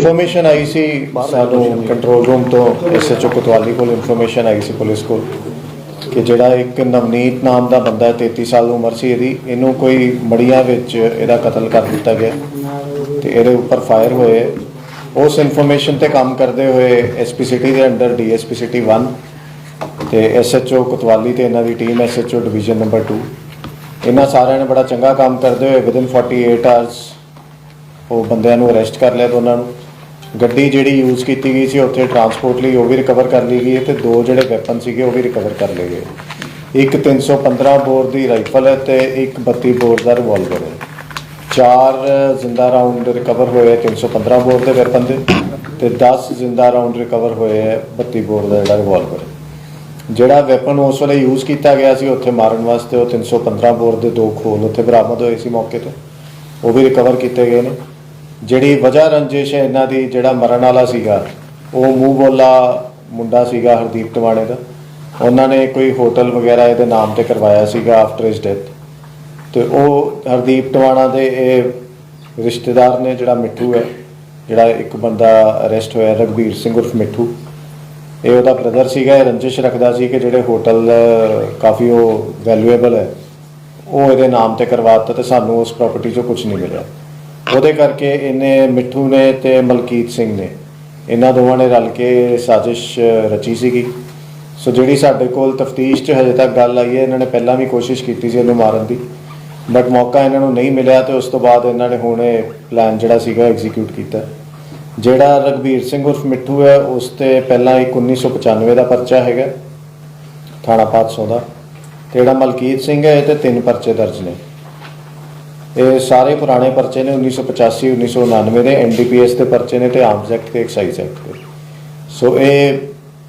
Information ਆਈ ਸੀ ਸਾਨੂੰ ਕੰਟਰੋਲ ਰੂਮ ਤੋਂ ਐਸਐਚਓ ਕੋਤਵਾਲੀ ਕੋਲ ਇਨਫੋਰਮੇਸ਼ਨ ਆਈ ਸੀ ਪੁਲਿਸ ਕੋਲ ਕਿ ਜਿਹੜਾ ਇੱਕ ਨਵਨੀਤ ਨਾਮ ਦਾ ਬੰਦਾ ਹੈ, 33 ਸਾਲ ਦੀ ਉਮਰ ਸੀ ਇਹਦੀ ਇਹਨੂੰ ਕੋਈ ਮੜੀਆਂ ਵਿੱਚ ਇਹਦਾ ਕਤਲ ਕਰ ਦਿੱਤਾ ਗਿਆ ਤੇ ਇਹਦੇ ਉੱਪਰ ਫਾਇਰ ਹੋਏ। ਉਸ ਇਨਫੋਰਮੇਸ਼ਨ ਤੇ ਕੰਮ ਕਰਦੇ ਹੋਏ ਐਸਪੀ ਸਿਟੀ ਦੇ ਅੰਡਰ ਡੀਐਸਪੀ ਸਿਟੀ 1 ਤੇ ਐਸਐਚਓ ਕੋਤਵਾਲੀ ਤੇ ਇਹਨਾਂ ਦੀ ਟੀਮ ਐਸਐਚਓ ਡਿਵੀਜ਼ਨ ਨੰਬਰ 2 ਇਹਨਾਂ ਸਾਰਿਆਂ ਨੇ ਬੜਾ ਚੰਗਾ ਕੰਮ ਕਰਦੇ ਹੋਏ ਵਿਦਿਨ 48 ਆਵਰਸ ਉਹ ਬੰਦਿਆਂ ਨੂੰ ਅਰੈਸਟ ਕਰ ਲਿਆ ਦੋਨਾਂ ਨੂੰ। ਗੱਡੀ ਜਿਹੜੀ ਯੂਜ਼ ਕੀਤੀ ਗਈ ਸੀ, ਉੱਥੇ ਟਰਾਂਸਪੋਰਟ ਲਈ ਉਹ ਵੀ ਰਿਕਵਰ ਕਰ ਲਈ ਗਈ ਹੈ ਤੇ ਦੋ ਜਿਹੜੇ ਵੈਪਨ ਸੀਗੇ ਉਹ ਵੀ ਰਿਕਵਰ ਕਰ ਲਏ ਗਏ ਇੱਕ 315 ਬੋਰ ਦੀ ਰਾਈਫਲ ਹੈ ਤੇ ਇੱਕ 32 ਬੋਰ ਦਾ ਰਿਵਾਲਵਰ ਹੈ। ਚਾਰ ਜ਼ਿੰਦਾ ਰਾਉਂਡ ਰਿਕਵਰ ਹੋਏ ਹੈ 315 ਬੋਰ ਦੇ ਵੈਪਨ ਦੇ ਤੇ 10 ਜ਼ਿੰਦਾ ਰਾਉਂਡ ਰਿਕਵਰ ਹੋਏ ਹੈ 32 ਬੋਰ ਦਾ ਜਿਹੜਾ ਰਿਵਾਲਵਰ ਜਿਹੜਾ ਵੈਪਨ ਉਸ ਵੇਲੇ ਯੂਜ਼ ਕੀਤਾ ਗਿਆ ਸੀ, ਉੱਥੇ ਮਾਰਨ ਵਾਸਤੇ ਉਹ 315 ਬੋਰ ਦੇ ਦੋ ਖੋਲ ਉੱਥੇ ਬਰਾਮਦ ਹੋਏ ਸੀ ਮੌਕੇ ਤੇ। ਉਹ ਵੀ ਰਿਕਵਰ ਕੀਤੇ ਗਏ ਨੇ। ਜਿਹੜੀ ਵਜ੍ਹਾ ਰੰਜਿਸ਼ ਹੈ ਇਹਨਾਂ ਦੀ, ਜਿਹੜਾ ਮਰਨ ਵਾਲਾ ਸੀਗਾ, ਉਹ ਮੂੰਹ ਬੋਲਾ ਮੁੰਡਾ ਸੀਗਾ ਹਰਦੀਪ ਟਵਾਣੇ ਦਾ। ਉਹਨਾਂ ਨੇ ਕੋਈ ਹੋਟਲ ਵਗੈਰਾ ਇਹਦੇ ਨਾਮ ਤੇ ਕਰਵਾਇਆ ਸੀਗਾ ਆਫਟਰ ਹਿਸ ਡੈਥ ਤੇ ਉਹ ਹਰਦੀਪ ਟਵਾਣਾ ਦੇ ਇਹ ਰਿਸ਼ਤੇਦਾਰ ਨੇ ਜਿਹੜਾ ਮਿੱਠੂ ਹੈ, ਜਿਹੜਾ ਇੱਕ ਬੰਦਾ ਅਰੈਸਟ ਹੋਇਆ ਰਗਵੀਰ ਸਿੰਘ ਉਰਫ ਮਿੱਠੂ। ਇਹ ਉਹਦਾ ਬ੍ਰਦਰ ਸੀਗਾ, ਇਹ ਰੰਜਿਸ਼ ਰੱਖਦਾ ਸੀ ਕਿ ਜਿਹੜੇ ਹੋਟਲ, ਕਾਫੀ ਉਹ ਵੈਲਿਊਏਬਲ ਹੈ, ਉਹ ਇਹਦੇ ਨਾਮ ਤੇ ਕਰਵਾਤਾ ਤੇ ਸਾਨੂੰ ਉਸ ਪ੍ਰਾਪਰਟੀ 'ਚੋਂ ਕੁਝ ਨਹੀਂ ਮਿਲਿਆ। ਉਹਦੇ ਕਰਕੇ ਇਹਨੇ ਮਿੱਠੂ ਨੇ ਤੇ ਮਲਕੀਤ ਸਿੰਘ ਨੇ, ਇਹਨਾਂ ਦੋਵਾਂ ਨੇ ਰਲ ਕੇ ਸਾਜ਼ਿਸ਼ ਰਚੀ ਸੀਗੀ। ਸੋ ਜਿਹੜੀ ਸਾਡੇ ਕੋਲ ਤਫਤੀਸ਼ 'ਚ ਹਜੇ ਤੱਕ ਗੱਲ ਆਈ ਹੈ, ਇਹਨਾਂ ਨੇ ਪਹਿਲਾਂ ਵੀ ਕੋਸ਼ਿਸ਼ ਕੀਤੀ ਸੀ ਇਹਨੂੰ ਮਾਰਨ ਦੀ, ਬਟ ਮੌਕਾ ਇਹਨਾਂ ਨੂੰ ਨਹੀਂ ਮਿਲਿਆ ਤੇ ਉਸ ਤੋਂ ਬਾਅਦ ਇਹਨਾਂ ਨੇ ਹੁਣ ਇਹ ਪਲਾਨ ਜਿਹੜਾ ਸੀਗਾ ਐਗਜ਼ੀਕਿਊਟ ਕੀਤਾ। ਜਿਹੜਾ ਰਗਵੀਰ ਸਿੰਘ ਉਰਫ ਮਿੱਠੂ ਹੈ, ਉਸ ਤੇ ਪਹਿਲਾਂ ਇੱਕ 1995 ਦਾ ਪਰਚਾ ਹੈਗਾ, ਥਾਣਾ ਪਾਤਸੋਂ ਦਾ, ਤੇ ਜਿਹੜਾ ਮਲਕੀਤ ਸਿੰਘ ਹੈ, ਇਹ ਤੇ ਤਿੰਨ ਪਰਚੇ ਦਰਜ ਨੇ। ਇਹ ਸਾਰੇ ਪੁਰਾਣੇ ਪਰਚੇ ਨੇ 1985 1999 ਦੇ ਐਨਡੀਪੀਐਸ ਦੇ ਪਰਚੇ ਨੇ ਤੇ ਆਰਮਸ ਐਕਟ ਤੇ ਐਕਸਾਈਜ਼ ਐਕਟ ਦੇ। ਸੋ ਇਹ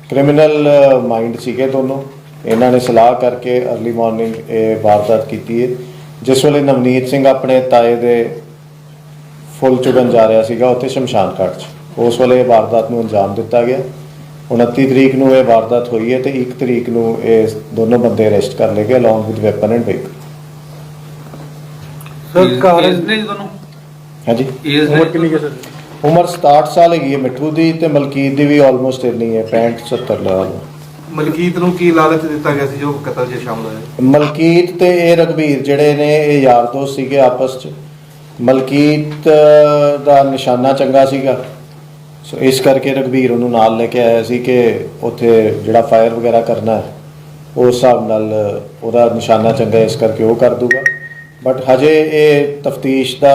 ਕ੍ਰਿਮੀਨਲ ਮਾਈਂਡ ਸੀਗੇ ਦੋਨੋਂ। ਇਹਨਾਂ ਨੇ ਸਲਾਹ ਕਰਕੇ अर्ਲੀ ਮਾਰਨਿੰਗ ਇਹ ਵਾਰਦਾਤ ਕੀਤੀ ਹੈ ਜਿਸ ਵੇਲੇ ਨਵਨੀਤ ਸਿੰਘ ਆਪਣੇ ਤਾਏ ਦੇ ਫੁੱਲ ਚੁਗਣ ਜਾ ਰਿਹਾ ਸੀਗਾ ਉੱਥੇ ਸ਼ਮਸ਼ਾਨ ਘਾਟ 'ਚ। ਉਸ ਵੇਲੇ ਇਹ ਵਾਰਦਾਤ ਨੂੰ ਅੰਜਾਮ ਦਿੱਤਾ ਗਿਆ। 29 ਤਰੀਕ ਨੂੰ ਇਹ ਵਾਰਦਾਤ ਹੋਈ ਹੈ ਤੇ 1 ਤਰੀਕ ਨੂੰ ਇਹ ਦੋਨੋਂ ਬੰਦੇ ਅਰੈਸਟ ਕਰ ਲਏ ਗਏ along with weapon and vehicle sir ਕਾਰਨ ਏਜ ਨੇ ਜੀ ਤੁਹਾਨੂੰ? ਹਾਂਜੀ। ਏਜ ਉਮਰ ਕਿੰਨੀ ਹੈ ਸਰ? ਉਮਰ 67 ਸਾਲ ਹੈਗੀ ਹੈ ਮਿੱਠੂ ਦੀ ਤੇ ਮਲਕੀਤ ਦੀ ਵੀ ਆਲਮੋਸਟ ਇੰਨੀ ਹੈ 65 70 ਲਾ ਲਓ ਮਲਕੀਤ ਨੂੰ ਕੀ ਲਾਲਚ ਦਿੱਤਾ ਗਿਆ ਸੀ ਜੋ ਕਤਲ 'ਚ ਸ਼ਾਮਲ ਹੋਇਆ? ਮਲਕੀਤ ਤੇ ਇਹ ਰਗਵੀਰ ਜਿਹੜੇ ਨੇ ਇਹ ਯਾਰ ਦੋਸਤ ਸੀਗੇ ਆਪਸ 'ਚ। ਮਲਕੀਤ ਦਾ ਨਿਸ਼ਾਨਾ ਚੰਗਾ ਸੀਗਾ। ਸੋ ਇਸ ਕਰਕੇ ਰਗਵੀਰ ਉਹਨੂੰ ਨਾਲ ਲੈ ਕੇ ਆਇਆ ਸੀ ਕਿ ਉੱਥੇ ਜਿਹੜਾ ਫਾਇਰ ਵਗੈਰਾ ਕਰਨਾ ਹੈ ਉਸ ਹਿਸਾਬ ਨਾਲ ਉਹਦਾ ਨਿਸ਼ਾਨਾ ਚੰਗਾ ਹੈ, ਇਸ ਕਰਕੇ ਉਹ ਕਰ ਦੂਗਾ। ਬਟ ਹਜੇ ਇਹ ਤਫਤੀਸ਼ ਦਾ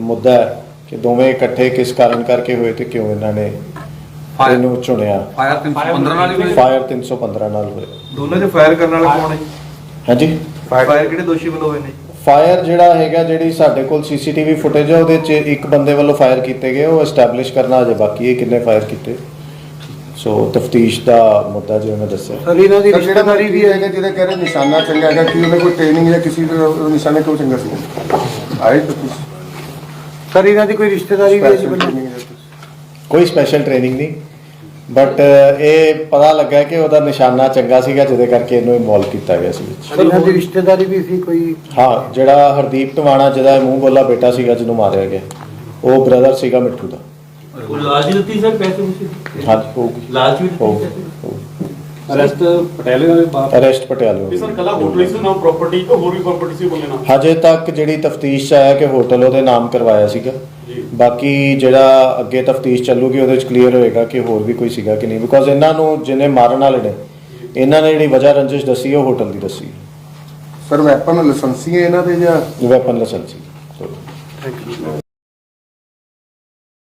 ਮੁੱਦਾ ਹੈ ਕਿ ਦੋਵੇਂ ਇਕੱਠੇ ਕਿਸ ਕਾਰਨ ਕਰਕੇ ਹੋਏ ਤੇ ਕਿਉਂ ਇਹਨਾਂ ਨੇ Fire- ਇਹਨੂੰ ਚੁਣਿਆ। ਫਾਇਰ 315 ਨਾਲ ਹੀ ਫਾਇਰ 315 ਨਾਲ ਹੋਇਆ ਦੋਨਾਂ 'ਚ ਫਾਇਰ ਕਰਨ ਵਾਲਾ ਕੌਣ ਹੈ? ਹਾਂਜੀ? ਫਾਇਰ ਕਿਹੜੇ ਦੋਸ਼ੀ ਵੱਲੋਂ ਹੋਏ ਨੇ? ਫਾਇਰ ਜਿਹੜਾ ਹੈਗਾ ਜਿਹੜੀ ਸਾਡੇ ਕੋਲ ਸੀਸੀਟੀਵੀ ਫੁਟੇਜ ਹੈ ਉਹਦੇ 'ਚ ਇੱਕ ਬੰਦੇ ਵੱਲੋਂ ਫਾਇਰ ਕੀਤੇ ਗਏ ਉਹ ਐਸਟੈਬਲਿਸ਼ ਕਰਨਾ ਅਜੇ ਬਾਕੀ ਹੈ ਕਿੰਨੇ ਫਾਇਰ ਕੀਤੇ। ਸੋ ਤਫਤੀਸ਼ ਦਾ ਮੁੱਦਾ ਜਿਵੇਂ ਮੈਂ ਦੱਸਿਆ। ਸਰ ਇਹਨਾਂ ਦੀ ਮਰੀ ਵੀ ਹੈਗਾ ਜਿਹਦੇ ਕਹਿ ਰਹੇ ਨਿਸ਼ਾਨਾ ਚੰਗਾ ਹੈਗਾ ਕਿ ਉਹਨੇ ਕੋਈ ਟ੍ਰੇਨਿੰਗ ਜਾਂ ਕਿਸੇ ਦਾ ਨਿਸ਼ਾਨਾ ਕਿਉਂ ਚੰਗਾ ਸੀ? ਆਏ ਸਰ ਇਹਨਾਂ ਦੀ ਕੋਈ ਰਿਸ਼ਤੇਦਾਰੀ ਵੀ ਹੈ ਜੀ ਬੰਦੇ? ਕੋਈ ਸਪੈਸ਼ਲ ਟ੍ਰੇਨਿੰਗ ਨਹੀਂ। ਬਟ ਇਹ ਪਤਾ ਲੱਗਾ ਕਿ ਉਹਦਾ ਨਿਸ਼ਾਨਾ ਚੰਗਾ ਸੀਗਾ ਜਿਹਦੇ ਕਰਕੇ ਇਹਨੂੰ ਇਨਵੋਲਵ ਕੀਤਾ ਗਿਆ ਸੀ ਵਿੱਚ। ਇਹਨਾਂ ਦੀ ਰਿਸ਼ਤੇਦਾਰੀ ਵੀ ਸੀ ਕੋਈ? ਹਾਂ ਜਿਹੜਾ ਹਰਦੀਪ ਟਵਾਣਾ ਜਿਹਦਾ ਮੂੰਹ ਬੋਲਾ ਬੇਟਾ ਸੀਗਾ ਜਿਹਨੂੰ ਮਾਰਿਆ ਗਿਆ। ਉਹ ਬ੍ਰਦਰ ਸੀਗਾ ਮਿੱਠੂ ਦਾ। ਉਹ ਲਾਲਚ ਵੀ ਦਿੱਤੀ ਸਰ ਪੈਸੇ ਪੂਸੇ ਹਾਂਜੀ ਹੋਊਗੀ। ਲਾਲਚ ਵੀ ਹੋਊਗੀ ਦਿੱਤੀ ਅਰੈਸਟ ਪਟਿਆਲੇ ਦੇ ਬਾਹਰ ਅਰੈਸਟ ਪਟਿਆਲੇ ਇਹ ਸਰ ਕੱਲਾ ਹੋਟਲ ਸੀ ਨਾ ਪ੍ਰਾਪਰਟੀ ਕੋ ਹੋਰ ਵੀ ਪ੍ਰਾਪਰਟੀ ਸੀ ਬੋਲੇ ਨਾ ਹਜੇ ਤੱਕ ਜਿਹੜੀ ਤਫਤੀਸ਼ ਚ ਆਇਆ ਕਿ ਹੋਟਲ ਉਹਦੇ ਨਾਮ ਕਰਵਾਇਆ ਸੀਗਾ। ਜੀ। ਬਾਕੀ ਜਿਹੜਾ ਅੱਗੇ ਤਫਤੀਸ਼ ਚੱਲੂਗੀ ਉਹਦੇ ਚ ਕਲੀਅਰ ਹੋਏਗਾ ਕਿ ਹੋਰ ਵੀ ਕੋਈ ਸੀਗਾ ਕਿ ਨਹੀਂ। ਬਿਕੋਜ਼ ਇਹਨਾਂ ਨੂੰ ਜਿਹਨੇ ਮਾਰਨ ਵਾਲੇ ਨੇ ਇਹਨਾਂ ਨੇ ਜਿਹੜੀ ਵਜ੍ਹਾ ਰੰਜਿਸ਼ ਦੱਸੀ ਉਹ ਹੋਟਲ ਦੀ ਦੱਸੀ। ਸਰ ਵੈਪਨ ਲਾਇਸੈਂਸੀ ਹੈ ਇਹਨਾਂ ਦੇ ਜਾਂ? Weapon licensee thank you